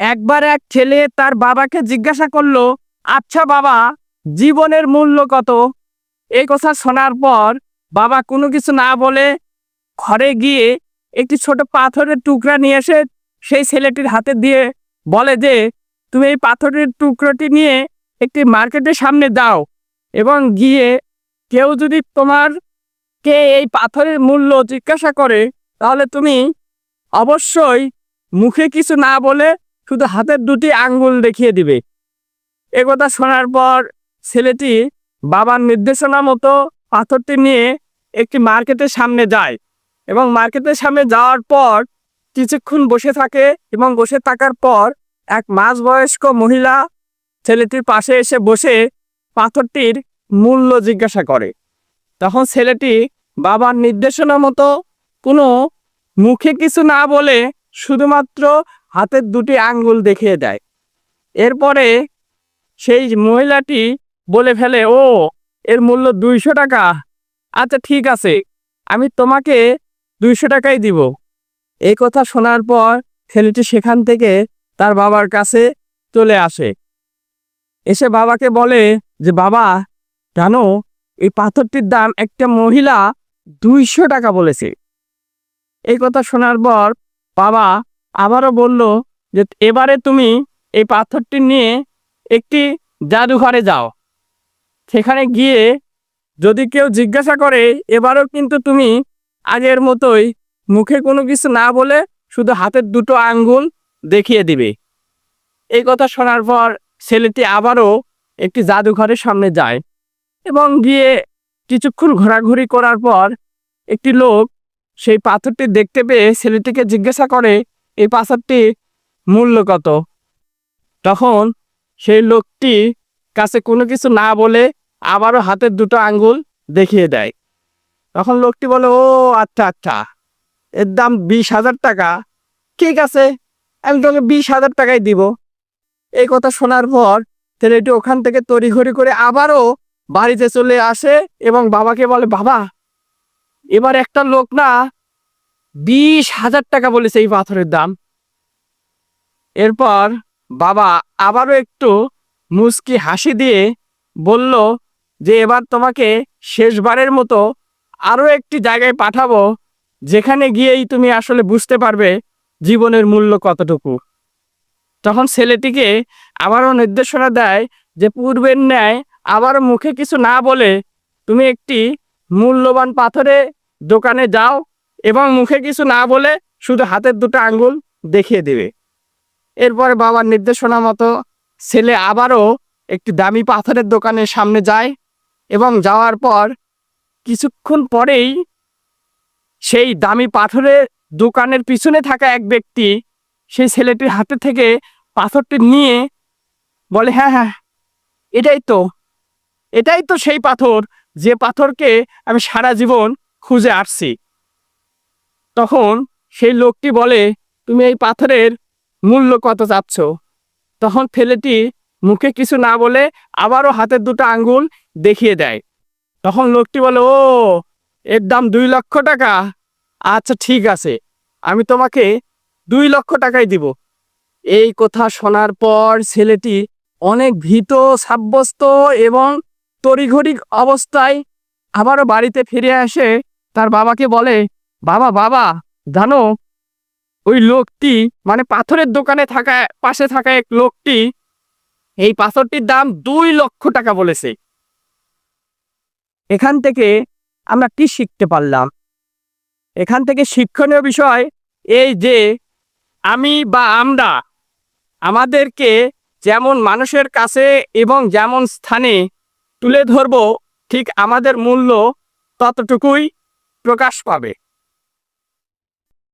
একবার এক ছেলে তার বাবাকে জিজ্ঞাসা করল আচ্ছা বাবা, জীবনের মূল্য কত? এই কথা শোনার পর বাবা কোনো কিছু না বলে ঘরে গিয়ে একটি ছোট পাথরের টুকরা নিয়ে এসে সেই ছেলেটির হাতে দিয়ে বলে যে, তুমি এই পাথরের টুকরোটি নিয়ে একটি মার্কেটের সামনে দাও এবং গিয়ে কেউ যদি তোমার কে এই পাথরের মূল্য জিজ্ঞাসা করে, তাহলে তুমি অবশ্যই মুখে কিছু না বলে শুধু হাতের দুটি আঙ্গুল দেখিয়ে দিবে। এ কথা শোনার পর ছেলেটি বাবার নির্দেশনা মতো পাথরটি নিয়ে একটি মার্কেটের সামনে যায় এবং মার্কেটের সামনে যাওয়ার পর কিছুক্ষণ বসে থাকে এবং বসে থাকার পর এক মাঝবয়স্ক মহিলা ছেলেটির পাশে এসে বসে পাথরটির মূল্য জিজ্ঞাসা করে। তখন ছেলেটি বাবার নির্দেশনা মতো কোনো মুখে কিছু না বলে শুধুমাত্র হাতের দুটি আঙ্গুল দেখিয়ে দেয়। এরপরে সেই মহিলাটি বলে ফেলে, ও, এর মূল্য দুইশো টাকা। আচ্ছা ঠিক আছে, আমি তোমাকে দুইশো টাকাই দিব। এই কথা শোনার পর ছেলেটি সেখান থেকে তার বাবার কাছে চলে আসে। এসে বাবাকে বলে যে, বাবা, জানো, এই পাথরটির দাম একটা মহিলা দুইশো টাকা বলেছে। এই কথা শোনার পর বাবা আবারও বলল যে এবারে তুমি এই পাথরটি নিয়ে একটি জাদুঘরে যাও। সেখানে গিয়ে যদি কেউ জিজ্ঞাসা করে, এবারও কিন্তু তুমি আগের মতোই মুখে কোনো কিছু না বলে শুধু হাতের দুটো আঙ্গুল দেখিয়ে দিবে। এই কথা শোনার পর ছেলেটি আবারও একটি জাদুঘরের সামনে যায় এবং গিয়ে কিছুক্ষণ ঘোরাঘুরি করার পর একটি লোক সেই পাথরটি দেখতে পেয়ে ছেলেটিকে জিজ্ঞাসা করে, এই পাথরটি মূল্য কত? তখন সেই লোকটি কাছে কোনো কিছু না বলে আবারও হাতের দুটো আঙ্গুল দেখিয়ে দেয়। তখন লোকটি বলে, ও আচ্ছা আচ্ছা এর দাম বিশ হাজার টাকা। ঠিক আছে, আমি তোকে বিশ হাজার টাকাই দিব। এই কথা শোনার পর ছেলেটি ওখান থেকে তড়িঘড়ি করে আবারও বাড়িতে চলে আসে এবং বাবাকে বলে, বাবা এবার একটা লোক না বিশ হাজার টাকা বলেছে এই পাথরের দাম। এরপর বাবা আবারও একটু মুচকি হাসি দিয়ে বলল যে এবার তোমাকে শেষবারের মতো আরও একটি জায়গায় পাঠাবো, যেখানে গিয়েই তুমি আসলে বুঝতে পারবে জীবনের মূল্য কতটুকু। তখন ছেলেটিকে আবারও নির্দেশনা দেয় যে পূর্বের ন্যায় আবারও মুখে কিছু না বলে তুমি একটি মূল্যবান পাথরে দোকানে যাও এবং মুখে কিছু না বলে শুধু হাতের দুটো আঙ্গুল দেখিয়ে দেবে। এরপরে বাবার নির্দেশনা মতো ছেলে আবারও একটি দামি পাথরের দোকানের সামনে যায় এবং যাওয়ার পর কিছুক্ষণ পরেই সেই দামি পাথরের দোকানের পিছনে থাকা এক ব্যক্তি সেই ছেলেটির হাতে থেকে পাথরটি নিয়ে বলে হ্যাঁ হ্যাঁ এটাই তো এটাই তো সেই পাথর। যে পাথরকে আমি সারা জীবন খুঁজে আসছি। তখন সেই লোকটি বলে, তুমি এই পাথরের মূল্য কত চাচ্ছ? তখন ছেলেটি মুখে কিছু না বলে আবারও হাতের দুটো আঙ্গুল দেখিয়ে দেয়। তখন লোকটি বলে, ও, এর দাম দুই লক্ষ টাকা? আচ্ছা ঠিক আছে, আমি তোমাকে দুই লক্ষ টাকাই দিব। এই কথা শোনার পর ছেলেটি অনেক ভীত, সাব্যস্ত এবং তড়িঘড়ি অবস্থায় আবারও বাড়িতে ফিরে আসে, তার বাবাকে বলে, বাবা বাবা, জানো, ওই লোকটি মানে পাথরের দোকানে থাকা, পাশে থাকা এক লোকটি, এই পাথরটির দাম দুই লক্ষ টাকা বলেছে। এখান থেকে আমরা কি শিখতে পারলাম? এখান থেকে শিক্ষণীয় বিষয় এই যে, আমি বা আমরা আমাদেরকে যেমন মানুষের কাছে এবং যেমন স্থানে তুলে ধরব ঠিক আমাদের মূল্য ততটুকুই প্রকাশ পাবে।